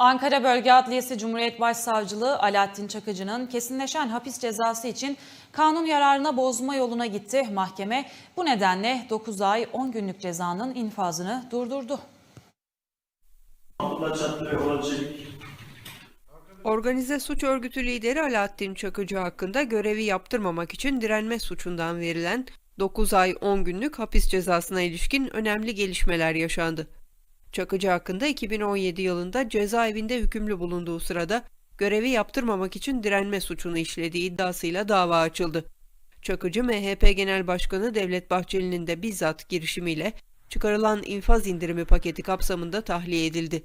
Ankara Bölge Adliyesi Cumhuriyet Başsavcılığı Alaaddin Çakıcı'nın kesinleşen hapis cezası için kanun yararına bozma yoluna gitti. Mahkeme bu nedenle 9 ay 10 günlük cezanın infazını durdurdu. Organize suç örgütü lideri Alaaddin Çakıcı hakkında görevi yaptırmamak için direnme suçundan verilen 9 ay 10 günlük hapis cezasına ilişkin önemli gelişmeler yaşandı. Çakıcı hakkında 2017 yılında cezaevinde hükümlü bulunduğu sırada görevi yaptırmamak için direnme suçunu işlediği iddiasıyla dava açıldı. Çakıcı MHP Genel Başkanı Devlet Bahçeli'nin de bizzat girişimiyle çıkarılan infaz indirimi paketi kapsamında tahliye edildi.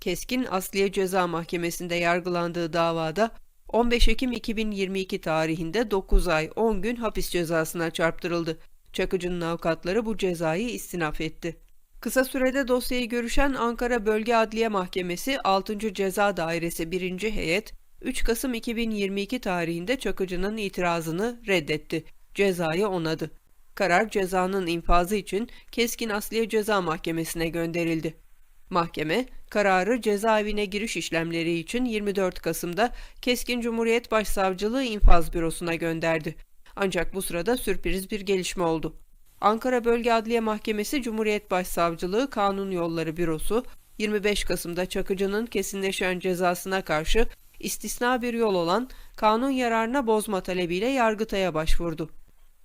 Keskin Asliye Ceza Mahkemesi'nde yargılandığı davada 15 Ekim 2022 tarihinde 9 ay 10 gün hapis cezasına çarptırıldı. Çakıcı'nın avukatları bu cezayı istinaf etti. Kısa sürede dosyayı görüşen Ankara Bölge Adliye Mahkemesi 6. Ceza Dairesi 1. Heyet 3 Kasım 2022 tarihinde Çakıcı'nın itirazını reddetti. Cezayı onadı. Karar cezanın infazı için Keskin Asliye Ceza Mahkemesi'ne gönderildi. Mahkeme, kararı cezaevine giriş işlemleri için 24 Kasım'da Keskin Cumhuriyet Başsavcılığı İnfaz Bürosu'na gönderdi. Ancak bu sırada sürpriz bir gelişme oldu. Ankara Bölge Adliye Mahkemesi Cumhuriyet Başsavcılığı Kanun Yolları Bürosu 25 Kasım'da Çakıcı'nın kesinleşen cezasına karşı istisna bir yol olan kanun yararına bozma talebiyle Yargıtay'a başvurdu.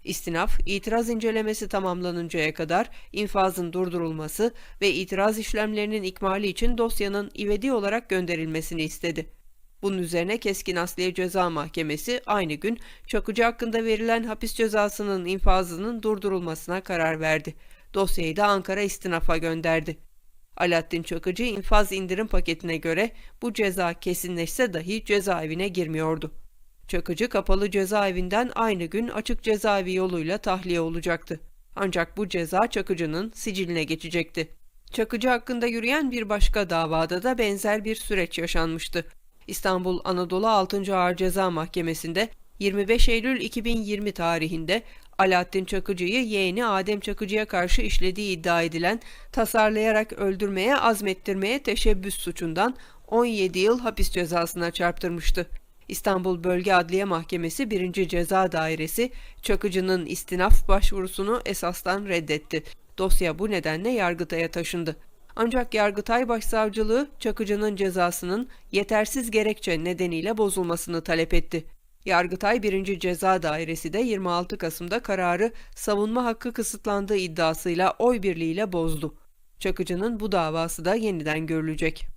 İstinaf, itiraz incelemesi tamamlanıncaya kadar infazın durdurulması ve itiraz işlemlerinin ikmali için dosyanın ivedi olarak gönderilmesini istedi. Bunun üzerine Keskin Asliye Ceza Mahkemesi aynı gün Çakıcı hakkında verilen hapis cezasının infazının durdurulmasına karar verdi. Dosyayı da Ankara istinafa gönderdi. Alaaddin Çakıcı infaz indirim paketine göre bu ceza kesinleşse dahi cezaevine girmiyordu. Çakıcı kapalı cezaevinden aynı gün açık cezaevi yoluyla tahliye olacaktı. Ancak bu ceza Çakıcı'nın siciline geçecekti. Çakıcı hakkında yürüyen bir başka davada da benzer bir süreç yaşanmıştı. İstanbul Anadolu 6. Ağır Ceza Mahkemesi'nde 25 Eylül 2020 tarihinde Alaaddin Çakıcı'yı yeğeni Adem Çakıcı'ya karşı işlediği iddia edilen tasarlayarak öldürmeye, azmettirmeye teşebbüs suçundan 17 yıl hapis cezasına çarptırmıştı. İstanbul Bölge Adliye Mahkemesi 1. Ceza Dairesi Çakıcı'nın istinaf başvurusunu esastan reddetti. Dosya bu nedenle Yargıtay'a taşındı. Ancak Yargıtay Başsavcılığı Çakıcı'nın cezasının yetersiz gerekçe nedeniyle bozulmasını talep etti. Yargıtay 1. Ceza Dairesi de 26 Kasım'da kararı savunma hakkı kısıtlandığı iddiasıyla oy birliğiyle bozdu. Çakıcı'nın bu davası da yeniden görülecek.